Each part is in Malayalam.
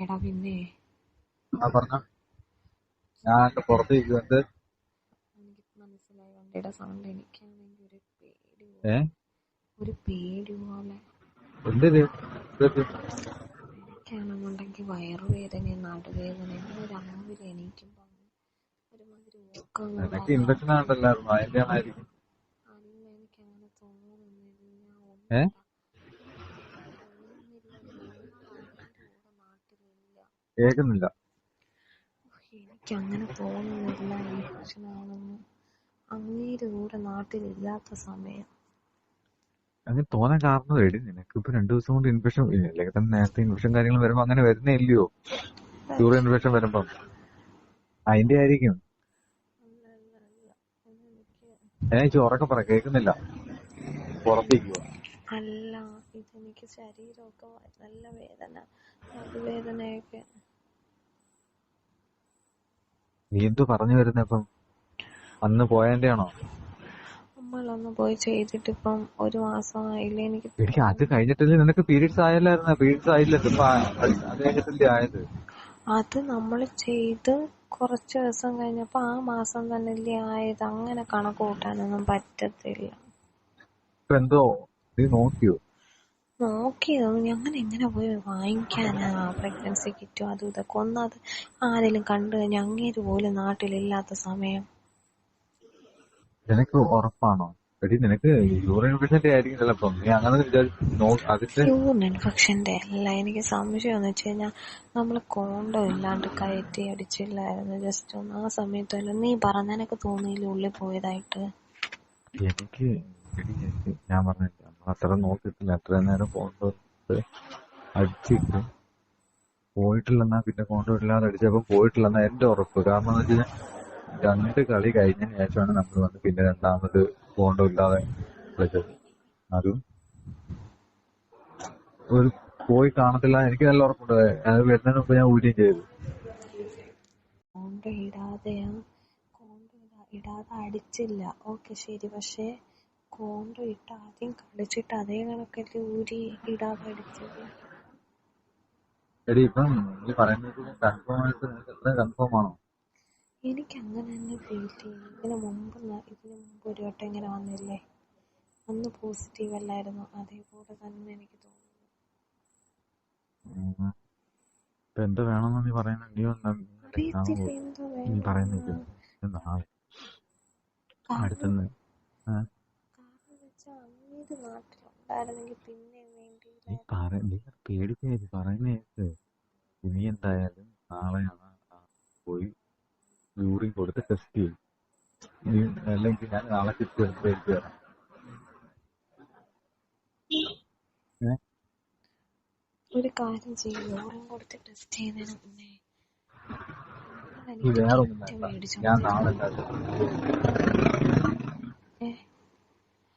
എടാ പിന്നെ. ആ പറഞ്ഞോ. ഞാൻ പുറത്ത് ഇരിക്കുന്നത് എനിക്ക് മനസ്സിലായി വണ്ടിയുടെ സൗണ്ട് എനിക്കാണെങ്കിൽ ഒരു പേടി ഒരു പേടി പോലെ. എനിക്കാണെന്നുണ്ടെങ്കിൽ വയറുവേദന നടുവേദന രാവിലെ എണീക്കുമ്പോൾ ഒരുമാതിരി ഊക്കം അല്ല എനിക്ക് അങ്ങനെ തോന്നുന്നില്ല കേൾക്കുന്നില്ല. എനിക്ക് അങ്ങനെ തോന്നുന്നില്ല അങ്ങേര് കൂടെ നാട്ടിലില്ലാത്ത സമയം. അങ്ങനെ തോന്നാൻ കാരണം എടി നിനക്ക് ഇപ്പൊ രണ്ടു ദിവസം കൊണ്ട് ഇൻഫെക്ഷൻ അല്ലെങ്കിൽ തന്നെ നേരത്തെ ഇൻഫെക്ഷൻ കാര്യങ്ങൾ വരുമ്പോ അങ്ങനെ വരുന്നേ ഇല്ലയോ? യൂറിൻ ഇൻഫെക്ഷൻ വരുമ്പോ. അതിന്റെ ആയിരിക്കും. എനിക്ക് ഉറക്കം പറ കേൾക്കുന്നില്ല. പുറത്തേക്ക്. അല്ല ഇതെനിക്ക് ശരീരമൊക്കെ നല്ല വേദന നടുവേദനയൊക്കെ നീ എന്തു പറഞ്ഞു വരുന്നേ ഇപ്പം അന്ന് പോയതിന്റെ ആണോ നമ്മളൊന്ന് പോയി ചെയ്തിട്ട് ഇപ്പം ഒരു മാസമായില്ലേ എനിക്ക് എനിക്ക് അത് കഴിഞ്ഞിട്ടല്ലേ നിനക്ക് പീരീഡ്സ് ആയല്ലായിരുന്ന? പീരീഡ്സ് ആയില്ലല്ലോ ഇപ്പൊ അത് കഴിഞ്ഞിട്ടല്ലേ ആയത്. അത് നമ്മൾ ചെയ്ത് കുറച്ച് ദിവസം കഴിഞ്ഞപ്പോ ആ മാസം തന്നെ ആയത്. അങ്ങനെ കണക്ക് കൂട്ടാനൊന്നും പറ്റത്തില്ല. ഇപ്പൊ എന്തോ? നീ നോക്കിയോ? നോക്കിയതൊന്നും ഞങ്ങൾ എങ്ങനെ പോയി വാങ്ങിക്കാനാ പ്രഗ്നൻസി കിറ്റും അതും ഇതൊക്കെ? ഒന്നത് ആരെങ്കിലും കണ്ടു കഴിഞ്ഞാൽ അങ്ങേര് പോലും നാട്ടിലില്ലാത്ത സമയം. നിനക്ക് ഉറപ്പാണോ? എടി നിനക്ക് യൂറിൻ ഇൻഫെക്ഷന്റെ ആയിരിക്കും ചിലപ്പോ നീ അങ്ങനെ യൂറിൻ ഇൻഫെക്ഷന്റെ അല്ല. എനിക്ക് സംശയം എന്ന് വെച്ച് കഴിഞ്ഞാൽ നമ്മൾ കോണ്ടോ ഇല്ലാണ്ട് കയറ്റി അടിച്ചില്ലായിരുന്നു. ജസ്റ്റ് ഒന്ന് ആ സമയത്തല്ല. നീ പറഞ്ഞ എനിക്ക് തോന്നിയില്ല ഉള്ളിൽ പോയതായിട്ട്? എനിക്ക് ഞാൻ പറഞ്ഞില്ല. അത്ര നോക്കിയിട്ടില്ല. അത്രയും നേരം കൊണ്ടുവന്നിട്ട് അടിച്ചിട്ട് പോയിട്ടില്ലെന്നാ പിന്നെ കൊണ്ടുപോയിട്ടില്ലാതെ അടിച്ചപ്പോ പോയിട്ടില്ലെന്നാ എന്റെ ഉറപ്പ്. കാരണം എന്ന് വെച്ചാൽ രണ്ട് കളി കഴിഞ്ഞതിന് ശേഷമാണ് നമ്മൾ വന്ന് പിന്നെ രണ്ടാമത് കൊണ്ടുമില്ലാതെ കളിച്ചത് അതും ഒരു പോയി കാണത്തില്ല. എനിക്ക് നല്ല ഉറപ്പുണ്ട്. അത് വരുന്നതിന് മുമ്പ് ഞാൻ ഊരുകയും ചെയ്തു. ഇടാതെ ഇടാതെ അടിച്ചില്ല. ഓക്കെ ശരി. പക്ഷേ കോണ്ടം ഇട്ട് ആദ്യം കളിച്ചിട്ട് അതേ കണക്കല്ലേ ഊരി ഇടാൻ പഠിച്ചത്. എടി ഇപ്പം നീ പറയുന്നത് കൺഫേം ആയിട്ട് നിനക്ക് എത്ര കൺഫേം ആണോ? എനിക്ക് അങ്ങനെ തന്നെ ഫീൽ ചെയ്യും. ഇതിന് മുമ്പ് ഇതിന് മുമ്പ് ഒരു വട്ടം ഇങ്ങനെ വന്നില്ലേ? അന്ന് പോസിറ്റീവ് അല്ലായിരുന്നു. അതേപോലെ തന്നെ എനിക്ക് തോന്നുന്നു. ഇപ്പൊ വേണമെന്ന് നീ പറയുന്നത് നീ എന്തോ നീ പറയുന്നത് അടുത്തുനിന്ന് നാട്ടിലുണ്ടായിരുന്നെങ്കിൽ പിന്നെ നീ ഇനി എന്തായാലും നാളെയാണ് പോയി യൂറിൻ കൊടുത്ത് ടെസ്റ്റ് ചെയ്യും. നീ അല്ലെങ്കിൽ ഞാൻ നാളെ കിറ്റ് ഏ? ഒരു കാര്യം ചെയ്യും. യൂറിൻ കൊടുത്ത് ടെസ്റ്റ് ചെയ്യുന്നതിന് മുന്നേ ഞാൻ നാളെ എന്തായാലും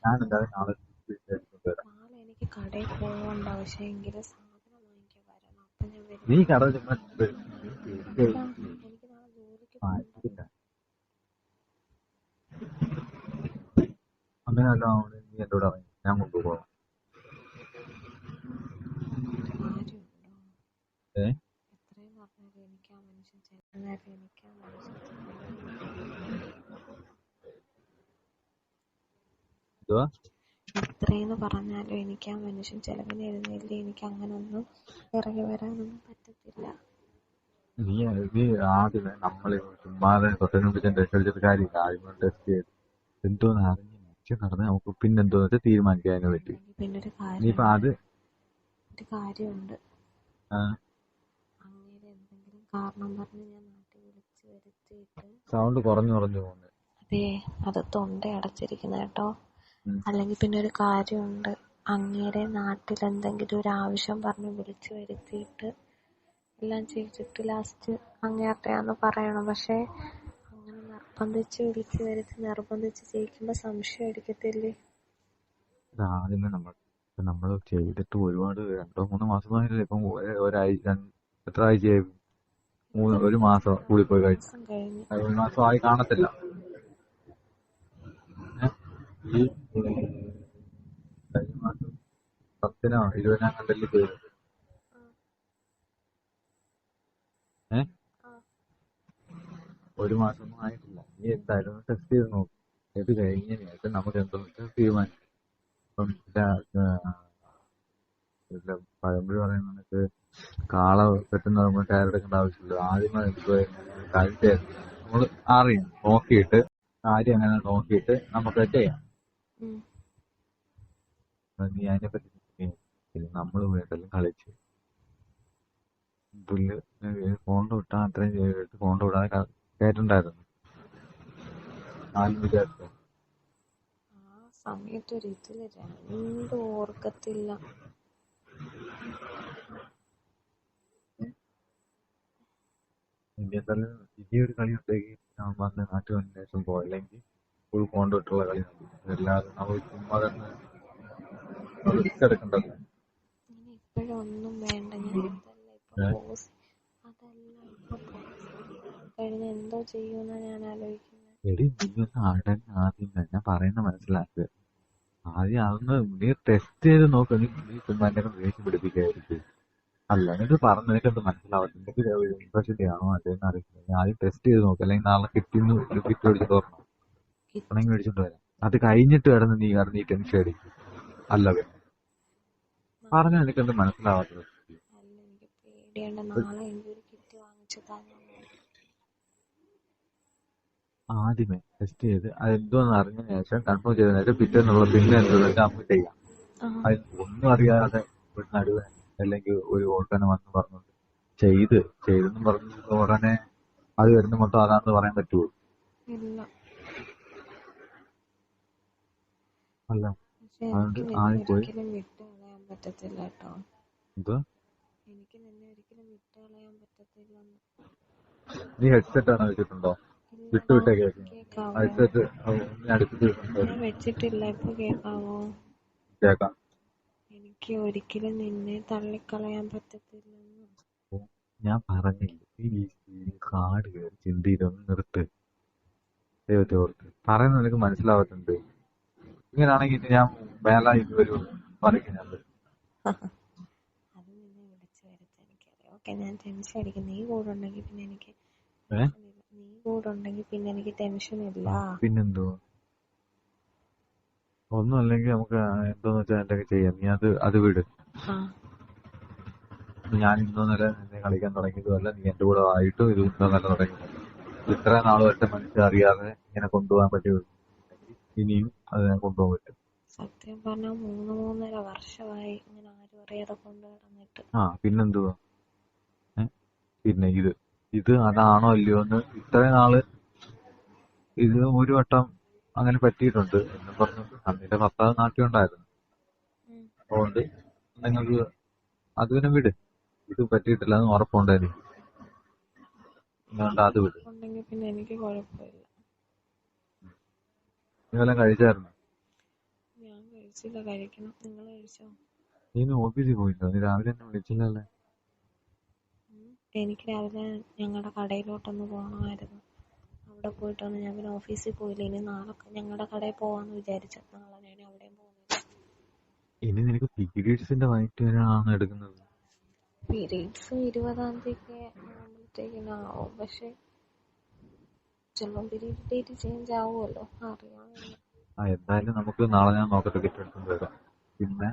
ഞാൻ എന്തായാലും നാളെ നാളെ എനിക്ക് കടയിൽ പോകേണ്ട എങ്കിലും സാധനം വാങ്ങിക്കാൻ വരണം. അപ്പൊ ഞാൻ വരും. നീ കട ചുമ്മാ എനിക്ക് നാളെ ജോലിക്ക് പോകണ്ട. അങ്ങനെ ആവുകയാണെങ്കിൽ നീ എന്നോട് പറയും. ഞാൻ കൊണ്ടുപോകാം. ഏ? എത്രയും പറഞ്ഞാലും എനിക്ക് ആ മനുഷ്യൻ എനിക്ക് ആ മനുഷ്യൻ എന്തുവാ? എത്രയെന്ന് പറഞ്ഞാലും എനിക്ക് ആ മനുഷ്യൻ ചെലവിന് എഴുന്നേലില്ല എനിക്ക് അങ്ങനെ ഒന്നും ഇറങ്ങി വരാനൊന്നും പറ്റത്തില്ല. നീ നീ ആദ്യമേ നമ്മൾ ചുമ്മാതെ ടെസ്റ്റ് അടിച്ചിട്ട് കാര്യമില്ല. ആദ്യമേ ടെസ്റ്റ് ചെയ്ത് എന്തോന്ന് അറിഞ്ഞ് മനുഷ്യൻ നടന്ന് നമുക്ക് പിന്നെ തീരുമാനിക്കാൻ വെച്ചാൽ തീരുമാനിക്കാം അതിനെ പറ്റി നീയിപ്പൊ കാര്യമുണ്ട് അത് ഒരു കാര്യമുണ്ട്. അങ്ങേരെ എന്തെങ്കിലും കാരണം പറഞ്ഞ് ഞാൻ നാട്ടിൽ വിളിച്ച് വരുത്തിയിട്ട് സൗണ്ട് കുറഞ്ഞു കുറഞ്ഞു പോകുന്നു. അതേ അത് തൊണ്ട അടച്ചിരിക്കുന്ന കേട്ടോ. അല്ലെങ്കിൽ പിന്നെ ഒരു കാര്യമുണ്ട്. അങ്ങേരെ നാട്ടിൽ എന്തെങ്കിലും ഒരു ആവശ്യം പറഞ്ഞ് വിളിച്ചു വരുത്തിയിട്ട് എല്ലാം ചെയ്തിട്ട് ലാസ്റ്റ് അങ്ങേരുടെയാന്ന് പറയണം. പക്ഷേ അങ്ങനെ നിർബന്ധിച്ച് വിളിച്ചു വരുത്തി നിർബന്ധിച്ച് ചെയ്യിക്കുമ്പോ സംശയം അടിക്കത്തില്ലേ ആദ്യമേ നമ്മൾ ഇപ്പൊ ചെയ്തിട്ട് ഒരുപാട് രണ്ടോ മൂന്നോ മാസമായില്ലേ? ഇപ്പം ഒരാഴ്ച എത്ര ആഴ്ചയായി മൂന്ന് ഒരു മാസം കൂടി പോയി കഴിഞ്ഞ്. ഒരു മാസം ആയി കാണത്തില്ല? ഈ കഴിഞ്ഞ മാസം പത്തിനോ ഇരുപതിനോ കണ്ടല്ലേ ചെയ്തത് ഏ? ഒരു മാസമൊന്നും ആയിട്ടില്ല. നീ എന്തായാലും ടെസ്റ്റ് ചെയ്ത് നോക്ക്. ഇത് ശേഷം നമുക്ക് എന്താന്ന് തീരുമാനിക്കാം. ഇപ്പം പഴമ്പൊഴി പറയുന്ന കാള പെട്ടെന്ന് നമ്മൾ കയറെടുക്കേണ്ട ആവശ്യമില്ല ആദ്യമേ എന്തുവാ കാര്യം നമ്മൾ അറിയാം നോക്കിയിട്ട് കാര്യം അങ്ങനെ നോക്കിയിട്ട് നമുക്ക് ചെയ്യാം. നീ അതിനെപ്പറ്റി നമ്മൾ വീട്ടിലും കളിച്ച്. പുല്ല് ഫോണിൽ വിട്ടാൽ അത്രയും ചെയ്തിട്ട് ഫോണിൽ വിടാതെ കേട്ടിണ്ടായിരുന്നു കേട്ടിട്ടുണ്ടായിരുന്നു. ആരും വിചാരിച്ചു ആ സമയത്ത് ഒരു ഇതിൽ രണ്ടും ഓർക്കത്തില്ല. ഇന്ത്യൻ തല ഇനിയൊരു കളി ഉണ്ടെങ്കിൽ ഞാൻ വന്ന് നാട്ടിൽ വന്നതിന് ശേഷം പോയില്ലെങ്കിൽ വിട്ടുള്ള കളി. അല്ലാതെ നമ്മൾ ചുമ്മാ തന്നെ റിസ്ക് എടുക്കണ്ടല്ലോ ഇനി ഇപ്പോഴും ഒന്നും വേണ്ട. ഞാൻ കഴിഞ്ഞ എന്തോ ചെയ്യുമെന്നാ ഞാൻ ആലോചിക്കുന്നത്. എടി നീ ഒന്ന് അടങ്ങ് ആദ്യം തന്നെ. ഞാൻ പറയുന്ന മനസ്സിലാക്കുക ആദ്യം അതൊന്ന് നീ ടെസ്റ്റ് ചെയ്ത് നോക്ക്. നീ നീ ചുമ്മാ എന്നെ കൊണ്ട് ദേഷ്യം പിടിപ്പിക്കായിരിക്കും അല്ല നിനക്ക് പറഞ്ഞു നിനക്കെന്ത് മനസ്സിലാവത്തില്ല നിനക്ക് ഇംപ്രഷന്റെ ആണോ അതെന്ന് അറിയില്ല ആദ്യം ടെസ്റ്റ് ചെയ്ത് നോക്ക്. അല്ലെങ്കിൽ നാളെ കിട്ടിയെന്ന് ഒരു കിറ്റ് മേടിച്ചിട്ട് ഓർക്കണം മേടിച്ചോണ്ട് വരാം. അത് കഴിഞ്ഞിട്ട് കിടന്ന് നീ കിടന്ന് ടെൻഷൻ അടിക്കും. അല്ല പറഞ്ഞ മനസ്സിലാവാത്തത്? കിറ്റ് വാങ്ങിച്ചു തരണം. ആദ്യമേ ടെസ്റ്റ് ചെയ്ത് അത് എന്തോന്ന് അറിഞ്ഞതിന് ശേഷം കൺഫേം ചെയ്തതിനു ശേഷം പിറ്റേന്നുള്ള പിന്നെ എന്തെന്ന് നമുക്ക് ചെയ്യാം. അത് ഒന്നും അറിയാതെ ഇവിടെ നടുവേ അല്ലെങ്കിൽ ഒരു ഓട്ടനെ വന്ന് പറഞ്ഞു ചെയ്ത് ചെയ്തെന്ന് പറഞ്ഞു ഉടനെ അത് വരുന്ന മൊത്തം അതാണെന്ന് പറയാൻ പറ്റുമോ ഇല്ല അല്ല. അതുകൊണ്ട് നിന്നെ പോയി ഒരിക്കലും വിട്ട് കളയാൻ പറ്റത്തില്ല കേട്ടോ. എന്തോ? എനിക്ക് നിന്നെ ഒരിക്കലും വിട്ട് പറ്റത്തില്ല. നീ ഹെഡ്സെറ്റ് ആണ് വെച്ചിട്ടുണ്ടോ? വിട്ടു വിട്ടേ കേൾക്കുന്നു ഹെഡ്സെറ്റ് ഞാൻ അടുപ്പിച്ച് ഞാൻ വെച്ചിട്ടില്ല ഇപ്പൊ കേൾക്കാമോ കേക്കാം. എനിക്ക് ഒരിക്കലും നിന്നെ തള്ളിക്കളയാൻ പറ്റത്തില്ല ഞാൻ പറഞ്ഞില്ല ഈ ഈ കാട് കയറി ചിന്തിയിലൊന്ന് നിർത്ത്. ദൈവത്തെ ഓർത്ത്. പറയുന്നത് നിനക്ക് മനസ്സിലാവത്തുണ്ട് ഇങ്ങനാണെങ്കിൽ ഞാൻ മേല വരും പറയും ഞാൻ. ഓക്കെ ഞാൻ ടെൻഷൻ അടിക്കും. നീ കൂടെ ഉണ്ടെങ്കിൽ പിന്നെ എനിക്ക് നീ കൂടെ ഉണ്ടെങ്കിൽ പിന്നെ എനിക്ക് ടെൻഷൻ ഇല്ല. പിന്നെന്തോ? ഒന്നും അല്ലെങ്കിൽ നമുക്ക് എന്തോന്ന് വെച്ചാൽ എന്തൊക്കെ ചെയ്യാം. നീ അത് അത് വിട്. ഞാൻ ഇന്നോ നില നിന്നെ കളിക്കാൻ തുടങ്ങിയതുമല്ല. നീ എന്റെ കൂടെ ആയിട്ടും ഇത് ഇന്നോ നില തുടങ്ങിയതല്ല ഇത്ര നാളുമായിട്ട് മനുഷ്യർ അറിയാതെ ഇങ്ങനെ കൊണ്ടുപോകാൻ പറ്റും ഇനിയും അതിനെ കൊണ്ടുപോകാൻ പറ്റും. സത്യം പറഞ്ഞാൽ മൂന്ന് മൂന്നര വർഷമായി ഇങ്ങനെ ആരും അറിയാതെ കൊണ്ടു നടന്നിട്ട്. ആ പിന്നെന്തുവാ? പിന്നെ ഇത് ഇത് അതാണോ അല്ലയോന്ന് ഇത്രയും നാൾ ഇത് ഒരു വട്ടം അങ്ങനെ പറ്റിയിട്ടുണ്ട് എന്ന് പറഞ്ഞു അന്നിന്റെ ഭർത്താവ് നാട്ടിലുണ്ടായിരുന്നു. അതുകൊണ്ട് നിങ്ങൾക്ക് അത് പിന്നെ വിട്. ഇത് പറ്റിയിട്ടില്ല എന്ന് ഉറപ്പുണ്ട് എനിക്ക് അതുകൊണ്ട് അത് വിട്. ഉണ്ടെങ്കിൽ പിന്നെ എനിക്ക് കുഴപ്പമില്ല. നീ വല്ലതും കഴിച്ചായിരുന്നു. ഞാൻ കഴിച്ചില്ല കഴിക്കണം. നിങ്ങൾ കഴിച്ചോ? നീ ഇന്ന് ഓഫീസിൽ പോയില്ലോ നീ രാവിലെ എന്നെ വിളിച്ചില്ലല്ലേ? എനിക്ക് രാവിലെ ഞങ്ങളുടെ കടയിലോട്ടൊന്ന് പോകണമായിരുന്നു. അവിടെ പോയിട്ടാണ് ഞാൻ പിന്നെ ഓഫീസിൽ പോയില്ല. ഇനി നാളെ ഞങ്ങളുടെ കടയിൽ പോവാന്ന് വിചാരിച്ചു. നാളെ ഞാൻ അവിടെയും പോകുന്നില്ല. ഇനി നിനക്ക് പീരീഡ്സിന്റെ വൈറ്റ് വരാണ് എടുക്കുന്നത്? പീരീഡ്സ് ഇരുപതാം തീയതി ആകുമ്പോഴത്തേക്കിനാവും പക്ഷെ ചിലപ്പോൾ പീരീഡ് ഡേറ്റ് ചേഞ്ച് ആവുമല്ലോ അറിയാം ആ എന്തായാലും നമുക്ക് നാളെ ഞാൻ നോക്കട്ടെ കിറ്റ് എടുത്തുകൊണ്ട് വരാം. പിന്നെ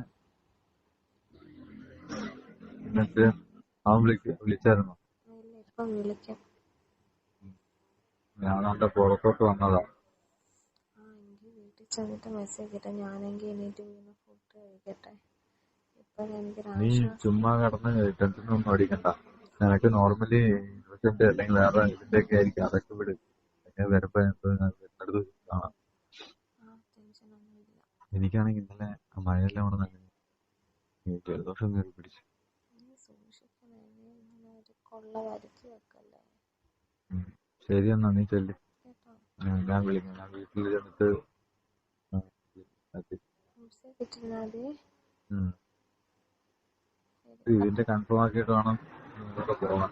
വന്നതാ വീട്ടിൽ ചെന്നിട്ട് മെസ്സേജ് ഞാനെങ്കിൽ എനിക്ക് നീ ചുമ്മാ നോർമലി ഇൻഫെക്ഷന്റെ അല്ലെങ്കിൽ വേറെ ഇതിന്റെ ഒക്കെ ആയിരിക്കും. അതൊക്കെ വിട്. പിന്നെ വരുമ്പോ കാണാം. എനിക്കാണെങ്കിൽ ഇന്നലെ മഴയെല്ലാം ജലദോഷം കയറി പിടിച്ചു. ശരി എന്നാ നീ ചെല്ല്. ഞാൻ വിളിക്കാം. ഞാൻ വീട്ടിൽ ചെന്നിട്ട് ഇതിന്റെ കൺഫേം ആക്കിയിട്ട് വേണം പോകാൻ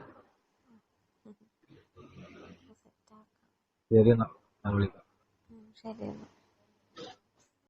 ശരി എന്നാ ഞാൻ ശരി എന്നാ